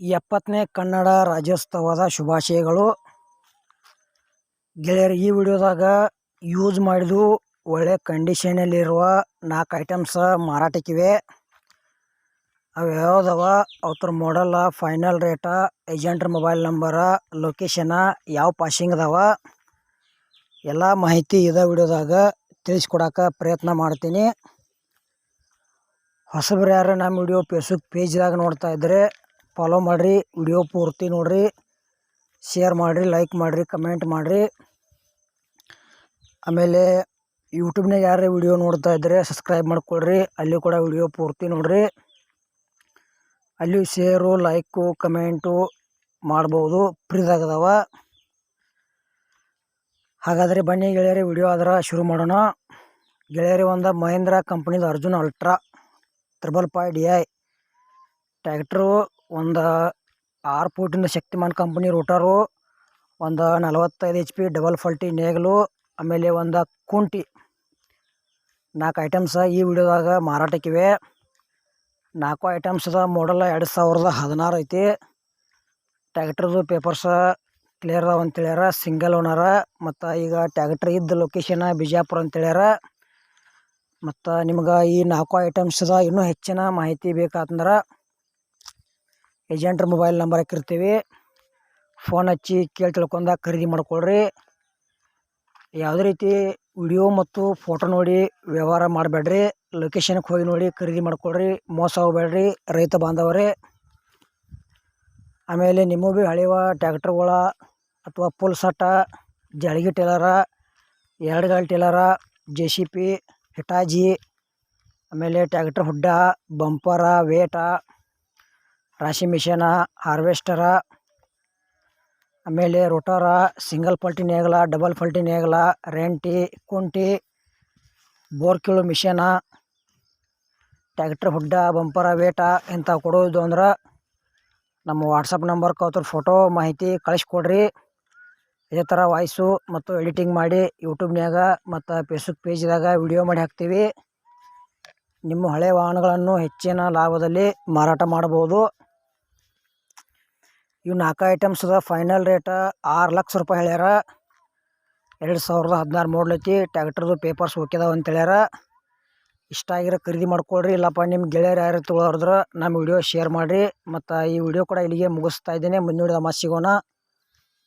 ಎಪ್ಪತ್ತನೇ ಕನ್ನಡ ರಾಜ್ಯೋತ್ಸವದ ಶುಭಾಶಯಗಳು. ಗೆಳೆಯರು ಈ ವಿಡಿಯೋದಾಗ ಯೂಸ್ ಮಾಡಿದ್ದು ಒಳ್ಳೆ ಕಂಡೀಷನಲ್ಲಿರುವ ನಾಲ್ಕು ಐಟಮ್ಸ ಮಾರಾಟಕ್ಕಿವೆ. ಅವು ಯಾವ್ದವ? ಅವ್ರ ಮಾಡಲ್ಲ ಫೈನಲ್ ರೇಟ ಏಜೆಂಟ್ರ ಮೊಬೈಲ್ ನಂಬರ ಲೊಕೇಶನ ಯಾವ ಪಾಸಿಂಗ್ ಅದಾವ? ಎಲ್ಲ ಮಾಹಿತಿ ಇದ ವಿಡಿಯೋದಾಗ ತಿಳಿಸ್ಕೊಡಕ್ಕೆ ಪ್ರಯತ್ನ ಮಾಡ್ತೀನಿ. ಹೊಸಬ್ರು ಯಾರು ನಮ್ಮ ವಿಡಿಯೋ ಫೇಸ್ಬುಕ್ ಪೇಜ್ದಾಗ ನೋಡ್ತಾ ಇದ್ದರೆ ಫಾಲೋ ಮಾಡಿರಿ ವಿಡಿಯೋ ಪೂರ್ತಿ ನೋಡಿರಿ. ಶೇರ್ ಮಾಡಿರಿ ಲೈಕ್ ಮಾಡಿರಿ ಕಮೆಂಟ್ ಮಾಡಿರಿ. ಆಮೇಲೆ ಯೂಟ್ಯೂಬ್ನಾಗ ಯಾರೇ ವಿಡಿಯೋ ನೋಡ್ತಾ ಇದ್ದರೆ ಸಬ್ಸ್ಕ್ರೈಬ್ ಮಾಡ್ಕೊಳ್ರಿ ಅಲ್ಲಿ ಕೂಡ ವಿಡಿಯೋ ಪೂರ್ತಿ ನೋಡಿರಿ. ಅಲ್ಲಿ ಶೇರು ಲೈಕು ಕಮೆಂಟು ಮಾಡ್ಬೋದು. ಫ್ರೀದಾಗದವ ಹಾಗಾದರೆ ಬನ್ನಿ ಗೆಳೆಯರಿ ವಿಡಿಯೋ ಆದ್ರೆ ಶುರು ಮಾಡೋಣ. ಗೆಳೆಯರಿ, ಒಂದು ಮಹೇಂದ್ರ ಕಂಪ್ನಿದು ಅರ್ಜುನ್ ಅಲ್ಟ್ರಾ, ತ್ರಿಬಲ್ ಪಾಯ್ ಡಿ ಐ ಟ್ಯಾಕ್ಟ್ರು ಒಂದು ಆರು ಫೂಟಿನ ಶಕ್ತಿಮಾನ್ ಕಂಪ್ನಿ ರೋಟರು ಒಂದು ನಲವತ್ತೈದು ಎಚ್ ಪಿ ಡಬಲ್ ಫಲ್ಟಿ ನೇಗಲು, ಆಮೇಲೆ ಒಂದು ಕುಂಟಿ. ನಾಲ್ಕು ಐಟಮ್ಸ ಈ ವಿಡಿಯೋದಾಗ ಮಾರಾಟಕ್ಕಿವೆ. ನಾಲ್ಕು ಐಟಮ್ಸದ ಮಾಡಲ್ಲ ಎರಡು ಸಾವಿರದ ಹದಿನಾರು ಐತಿ. ಟ್ಯಾಕ್ಟ್ರದು ಪೇಪರ್ಸ ಕ್ಲಿಯರ್ ಅದಾವ ಅಂತೇಳ್ಯಾರ ಸಿಂಗಲ್ ಓನರ ಮತ್ತು ಈಗ ಟ್ಯಾಕ್ಟ್ರ್ ಇದ್ದ ಲೊಕೇಶನ ಬಿಜಾಪುರ ಅಂತೇಳ್ಯಾರ. ಮತ್ತು ನಿಮ್ಗೆ ಈ ನಾಲ್ಕು ಐಟಮ್ಸ್ದ ಇನ್ನೂ ಹೆಚ್ಚಿನ ಮಾಹಿತಿ ಬೇಕಾತಂದ್ರೆ ಏಜೆಂಟ್ರ ಮೊಬೈಲ್ ನಂಬರ್ ಹಾಕಿರ್ತೀವಿ. ಫೋನ್ ಹಚ್ಚಿ ಕೇಳಿ ತಿಳ್ಕೊಂಡ ಖರೀದಿ ಮಾಡ್ಕೊಳ್ರಿ. ಯಾವುದೇ ರೀತಿ ವಿಡಿಯೋ ಮತ್ತು ಫೋಟೋ ನೋಡಿ ವ್ಯವಹಾರ ಮಾಡಬೇಡ್ರಿ. ಲೊಕೇಶನ್ಗೆ ಹೋಗಿ ನೋಡಿ ಖರೀದಿ ಮಾಡ್ಕೊಳ್ರಿ. ಮೋಸ ಹೋಗಬೇಡ್ರಿ. ರೈತ ಬಾಂಧವರೇ. ಆಮೇಲೆ ನಿಮಗೂ ಭೀ ಹಳೆವ ಟ್ಯಾಕ್ಟರ್ಗಳ ಅಥವಾ ಪುಲ್ ಸಟ್ಟ, ಜಳಗಿ ಟೇಲರ, ಎರಡು ಗಾಳಿ ಟೇಲರ ಜೆ ಸಿ ಪಿ ಹಿಟಾಜಿ ಆಮೇಲೆ ಟ್ಯಾಕ್ಟ್ರ್ ಹುಡ್ಡ, ಬಂಪರ, ವೇಟ ರಾಶಿ ಮಿಷನ, ಹಾರ್ವೆಸ್ಟರ, ಆಮೇಲೆ ರೋಟರ, ಸಿಂಗಲ್ ಪಲ್ಟಿ ನೇಗಲ, ಡಬಲ್ ಪಲ್ಟಿ ನೇಗಲ, ರೆಂಟಿ, ಕುಂಟಿ ಬೋರ್ ಕೀಳು ಮಿಷನ, ಟ್ಯಾಕ್ಟ್ರ್ ಹುಡ್ಡ, ಬಂಪರ ವೇಟ ಇಂಥ ಕೊಡೋದು ಅಂದ್ರೆ ನಮ್ಮ ವಾಟ್ಸಪ್ ನಂಬರ್ ಅವ್ರ ಫೋಟೋ, ಮಾಹಿತಿ ಕಳಿಸ್ಕೊಡ್ರಿ. ಇದೇ ಥರ ವಾಯ್ಸು ಮತ್ತು ಎಡಿಟಿಂಗ್ ಮಾಡಿ ಯೂಟ್ಯೂಬ್ನ್ಯಾಗ ಮತ್ತು ಫೇಸ್ಬುಕ್ ಪೇಜ್ದಾಗ ವಿಡಿಯೋ ಮಾಡಿ ಹಾಕ್ತೀವಿ. ನಿಮ್ಮ ಹಳೆ ವಾಹನಗಳನ್ನು ಹೆಚ್ಚಿನ ಲಾಭದಲ್ಲಿ ಮಾರಾಟ ಮಾಡ್ಬೋದು. ಇವು ನಾಲ್ಕು ಐಟಮ್ಸ್ ಅದ ಫೈನಲ್ ರೇಟ ಆರು ಲಕ್ಷ ರೂಪಾಯಿ ಹೇಳ್ಯಾರ. ಎರಡು ಸಾವಿರದ ಹದಿನಾರು ಮೂಡ್ಲೈತಿ ಟ್ಯಾಕ್ಟ್ರದು ಪೇಪರ್ಸ್ ಹೋಗ್ಯದವ ಅಂತ ಹೇಳ್ಯಾರ. ಇಷ್ಟ ಆಗಿರೋ ಖರೀದಿ ಮಾಡ್ಕೊಳ್ರಿ. ಇಲ್ಲಪ್ಪ ನಿಮ್ಮ ಗೆಳೆಯರು ಯಾರು ತೊಗೊಳೋದ್ರ ನಮ್ಮ ವಿಡಿಯೋ ಶೇರ್ ಮಾಡಿರಿ. ಮತ್ತು ಈ ವಿಡಿಯೋ ಕೂಡ ಇಲ್ಲಿಗೆ ಮುಗಿಸ್ತಾ ಇದ್ದೀನಿ. ಮುಂದಿನ ಮತ್ತೆ ಸಿಗೋಣ